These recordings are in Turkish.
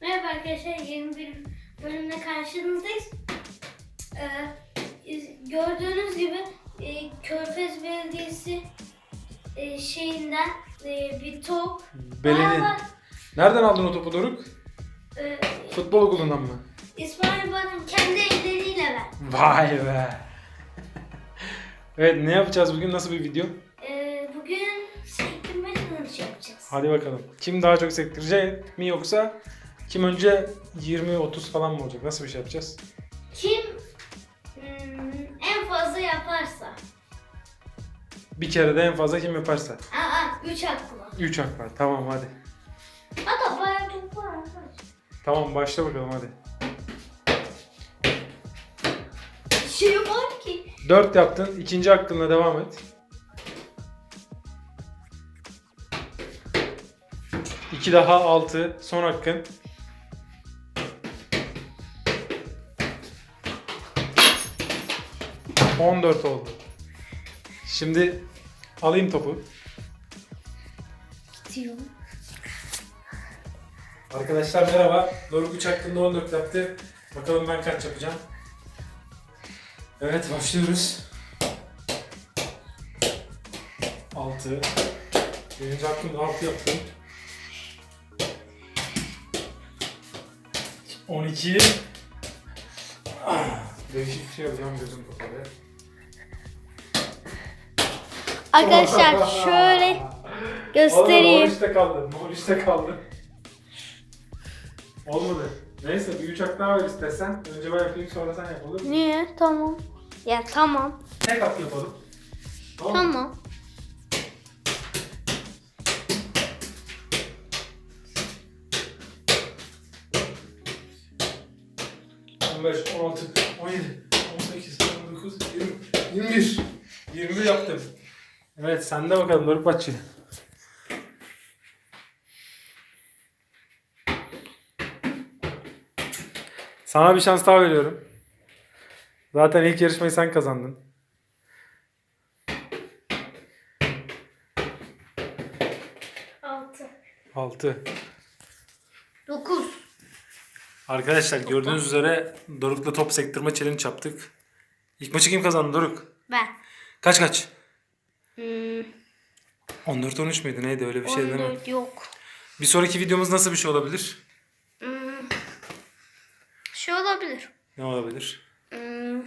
Merhaba arkadaşlar yeni bir bölümde karşınızdayız. Ee, gördüğünüz gibi e, Körfez Belediyesi e, şeyinden e, bir top. Belediye. Aa, Nereden aldın o topu Doruk? e, Futbol okulundan mı? İsmail bana kendi elleriyle ver. Vay be. evet ne yapacağız bugün? Nasıl bir video? E, bugün sektirme challenge yapacağız. Hadi bakalım. Kim daha çok sektirecek mi yoksa kim önce 20-30 falan mı olacak? Nasıl bir şey yapacağız? Kim hmm, en fazla yaparsa. Bir kere de en fazla kim yaparsa. Aa, 3 hakkı var. 3 hak var. Tamam hadi. Hatta bayağı top var. Tamam başla bakalım hadi. Şey var ki. 4 yaptın. ikinci hakkınla devam et. 2 daha 6. Son hakkın. ...14 oldu. Şimdi alayım topu. Diyor. Arkadaşlar merhaba. Doruk 3 hakkında 14 yaptı. Bakalım ben kaç yapacağım. Evet başlıyoruz. 6. Birinci hakkımda 6 yaptım. 12. Ah, Değişik bir şey yapacağım gözüm kapalı. Arkadaşlar şöyle Oğlum göstereyim. Morris'te kaldı. Morris'te kaldı. Olmadı. Neyse bir üç hak daha ver istersen. Önce ben yapayım sonra sen yap olur mu? Niye? Tamam. Ya tamam. Tek hak yapalım. Tamam. mı? Tamam. On beş, on altı, on yedi, on sekiz, on dokuz, yirmi, yirmi bir. Yirmi bir yaptım. Evet sende bakalım Doruk Batçı. Sana bir şans daha veriyorum. Zaten ilk yarışmayı sen kazandın. 6. 6. 9. Arkadaşlar gördüğünüz üzere Doruk'la top sektirme challenge yaptık. İlk maçı kim kazandı Doruk? Ben. Kaç kaç? Hmm, 14-13 müydü neydi öyle bir şey değil mi? 14 yok. Bir sonraki videomuz nasıl bir şey olabilir? Hmm, şey olabilir. Ne olabilir? Hmm,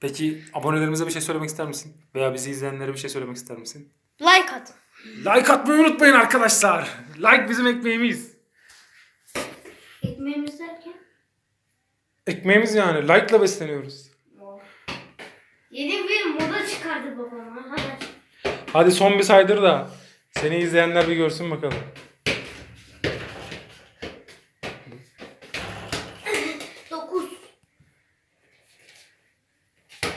Peki abonelerimize bir şey söylemek ister misin? Veya bizi izleyenlere bir şey söylemek ister misin? like atın. Like atmayı unutmayın arkadaşlar. Like bizim ekmeğimiz. Ekmeğimiz derken? Ekmeğimiz yani. Like'la besleniyoruz. Yeni bir moda çıkardı babam arkadaşlar. Hadi son bir saydır da seni izleyenler bir görsün bakalım.